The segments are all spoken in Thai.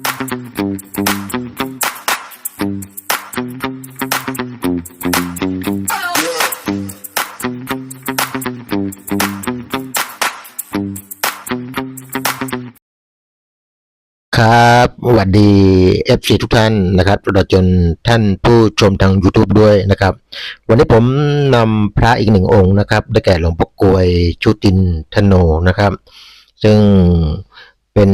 ครับสวัสดี FC ทุกท่านนะครับตลอดจนท่านผู้ชมทาง YouTube ด้วยนะครับ วันนี้ผมนำพระอีกหนึ่งองค์นะครับได้แก่หลวงพ่อกวยชุตินทโนนะครับ ซึ่งเป็น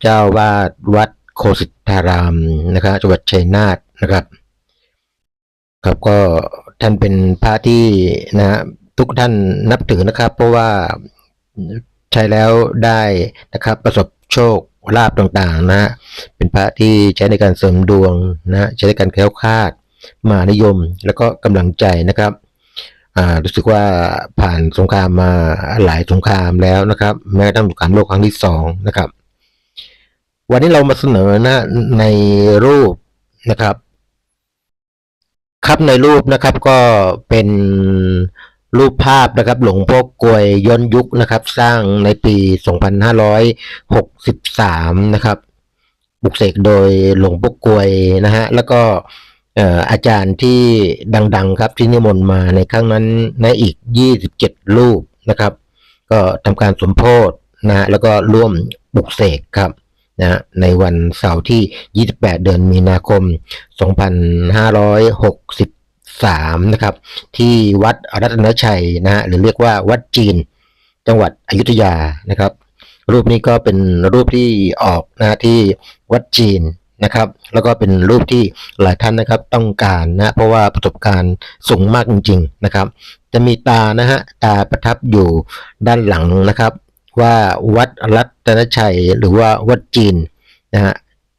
เจ้าวาดวัด โคสิตธารามนะครับจังหวัดชัยนาทนะครับครับก็ท่านเป็นพระที่นะฮะทุกท่านนับถือนะครับ เพราะว่าใช้แล้วได้นะครับประสบโชคลาภต่างๆนะฮะเป็นพระที่ใช้ในการเสริมดวงนะใช้ในการแคล้วคลาดมานิยม แล้วก็กำลังใจนะครับอ่ารู้สึกว่าผ่านสงครามมาหลายสงครามแล้วนะครับ แม้กระทั่งสงครามโลกครั้งที่สองนะครับ วันนี้เรามาเสนอนะในรูปนะครับ ครับในรูปนะครับก็เป็นรูปภาพนะครับ หลวงพ่อกลวยย้อนยุคนะครับ สร้างในปี 2563 นะครับ บุกเสกโดยหลวงพ่อกลวยนะฮะแล้วก็เอ่ออาจารย์ที่ดังๆครับที่นิมนต์มาในครั้งนั้นในอีก 27 รูปนะครับ ก็ทำการสมโพธนะฮะแล้วก็ร่วมบุกเสกครับ นะในวันเสาร์ที่ 28 เดือนมีนาคม 2563 นะครับ ที่วัดรัตนชัยนะฮะหรือเรียกว่าวัดจีน จังหวัดอยุธยานะครับ รูปนี้ก็เป็นรูปที่ออกนะที่วัดจีนนะครับ แล้วก็เป็นรูปที่หลายท่านนะครับต้องการนะเพราะว่าประสบการณ์สูงมากจริง ๆ นะครับ จะมีตานะฮะตาประทับอยู่ด้านหลังนะครับ ว่าวัดรัตนชัย หรือว่าวัดจีนนะฮะ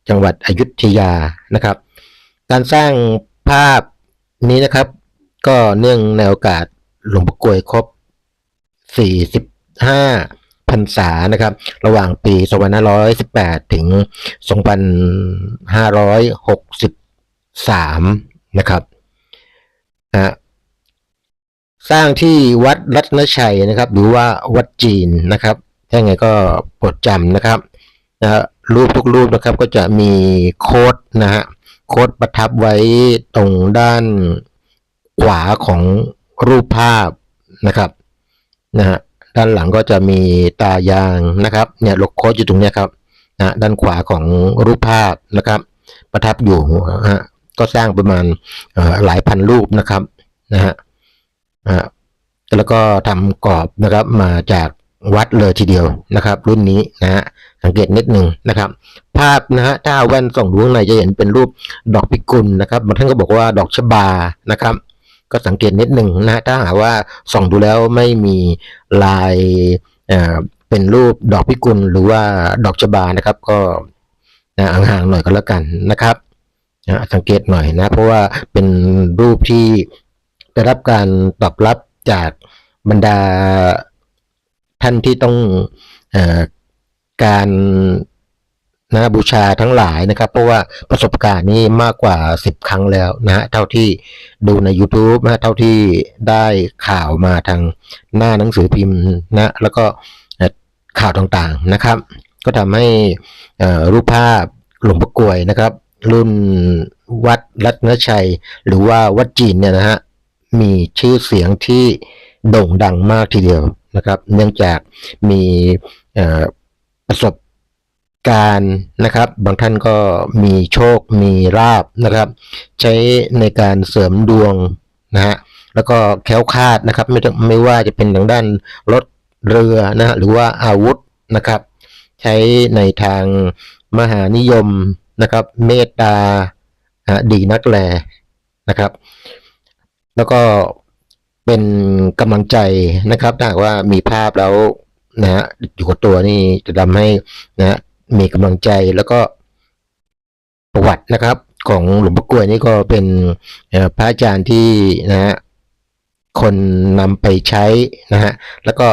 จังหวัดอยุธยานะครับ การสร้างภาพนี้นะครับ ก็เนื่องในโอกาสหลวงพ่อกลวยครบ 45พรรษานะครับ ระหว่างปี 2518 ถึง 2563 นะครับนะ สร้างที่วัดรัตนชัยนะครับ หรือว่าวัดจีนนะครับถ้าไงก็โปรดจำนะครับนะฮะรูปทุกรูปนะครับก็จะมีโค้ดนะฮะโค้ดประทับไว้ตรงด้านขวาของรูปภาพนะครับนะฮะด้านหลังก็จะมีตายางนะครับเนี่ยลกโค้ดอยู่ตรงนี้ครับนะด้านขวาของรูปภาพนะครับ ประทับอยู่นะฮะก็สร้างประมาณหลายพันรูปนะครับนะฮะ อ่าแล้วก็ทำกรอบนะครับมาจากวัดเลยทีเดียวนะครับ รุ่นนี้นะฮะสังเกตนิดหนึ่งนะครับ ภาพนะฮะถ้าเอาแว่นส่องดูข้างในจะเห็นเป็นรูปดอกพิกุลนะครับบางท่านก็บอกว่าดอกชบานะครับ ก็สังเกตนิดหนึ่งนะถ้าหากว่าส่องดูแล้วไม่มีลายเอ่อเป็นรูปดอกพิกุลหรือว่าดอกชบานะครับ ก็นะห่างๆหน่อยก็แล้วกันนะครับนะสังเกตหน่อยนะ เพราะว่าเป็นรูปที่ ได้รับการตอบรับจากบรรดาท่านที่ต้องอการนะบูชาทั้งหลายนะครับ เพราะว่าประสบการณ์นี้มากกว่า 10 ครั้งแล้วนะฮะเท่าที่ดูใน YouTube นะเท่าที่ได้ข่าวมาทางหน้าหนังสือพิมพ์นะแล้วก็ข่าวต่างๆนะครับ ก็ทำให้รูปภาพหลวงพ่กวยนะครับ รุ่นวัดรัตนชัย หรือว่าวัดจีนเนี่ยนะฮะ มีชื่อเสียงที่โด่งดังมากทีเดียวนะครับ เนื่องจากมีประสบการณ์นะครับ บางท่านก็มีโชคมีลาบนะครับ ใช้ในการเสริมดวงนะฮะแล้วก็แคล้วคาดนะครับ ไม่ไม่ว่าจะเป็นทางด้านรถเรือนะฮะหรือว่าอาวุธนะครับ ใช้ในทางมหานิยมนะครับ เมตตาดีนักแลนะครับ แล้วก็เป็นกำลังใจนะครับถ้าว่ามีภาพแล้วนะฮะอยู่กับตัวนี่จะทำให้นะฮะมีกำลังใจแล้วก็ประวัตินะครับ ของหลวงพ่อกลวยนี่ก็เป็นพระอาจารย์ที่นะฮะคนนำไปใช้นะฮะแล้วก็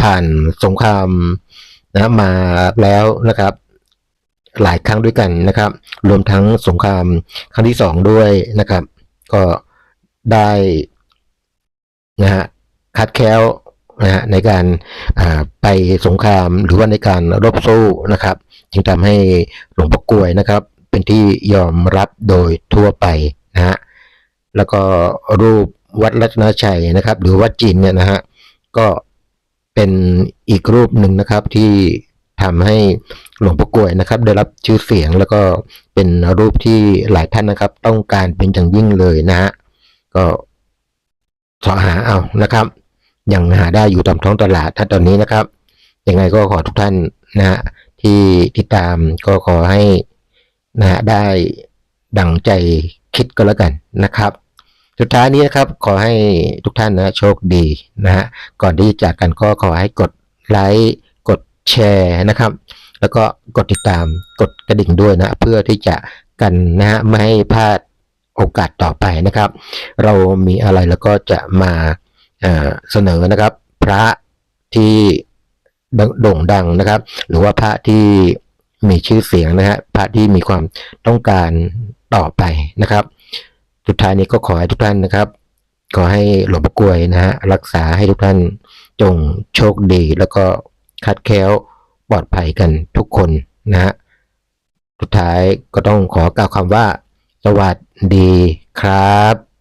ผ่านสงครามนะมาแล้วนะครับ หลายครั้งด้วยกันนะครับ รวมทั้งสงครามครั้งที่สองด้วยนะครับ ก็ ได้นะฮะคัดแคล้วนะฮะในการไปสงครามหรือว่าในการรบสู้นะครับ จึงทำให้หลวงพ่อกลวยนะครับ เป็นที่ยอมรับโดยทั่วไปนะฮะแล้วก็รูปวัดรัตนชัยนะครับ หรือวัดจีนเนี่ยนะฮะก็เป็นอีกรูปหนึ่งนะครับที่ทำให้หลวงพ่อกลวยนะครับ ได้รับชื่อเสียงแล้วก็เป็นรูปที่หลายท่านนะครับ ต้องการเป็นอย่างยิ่งเลยนะฮะ ก็สอหาเอานะครับ ยังหาได้อยู่ตามท้องตลาดถ้าตอนนี้นะครับยังไงก็ขอทุกท่านนะฮะที่ติดตามก็ขอให้นะฮะได้ดังใจคิดก็แล้วกันนะครับ สุดท้ายนี้นะครับขอให้ทุกท่านนะโชคดีนะฮะก่อนที่จะจากกันก็ขอให้กดไลค์กดแชร์นะครับ แล้วก็กดติดตามกดกระดิ่งด้วยนะ เพื่อที่จะกันนะฮะไม่ให้พลาด โอกาสต่อไปนะครับ เรามีอะไรแล้วก็จะมาเอ่อเสนอนะครับ พระที่โด่งดังนะครับ หรือว่าพระที่มีชื่อเสียงนะฮะพระที่มีความต้องการต่อไปนะครับสุดท้ายนี้ก็ขอให้ทุกท่านนะครับ ขอให้หลวงพ่อกลวยนะฮะรักษาให้ทุกท่านจงโชคดี แล้วก็คัดแค้วปลอดภัยกันทุกคนนะฮะสุดท้ายก็ต้องขอกล่าวคำว่า สวัสดีครับ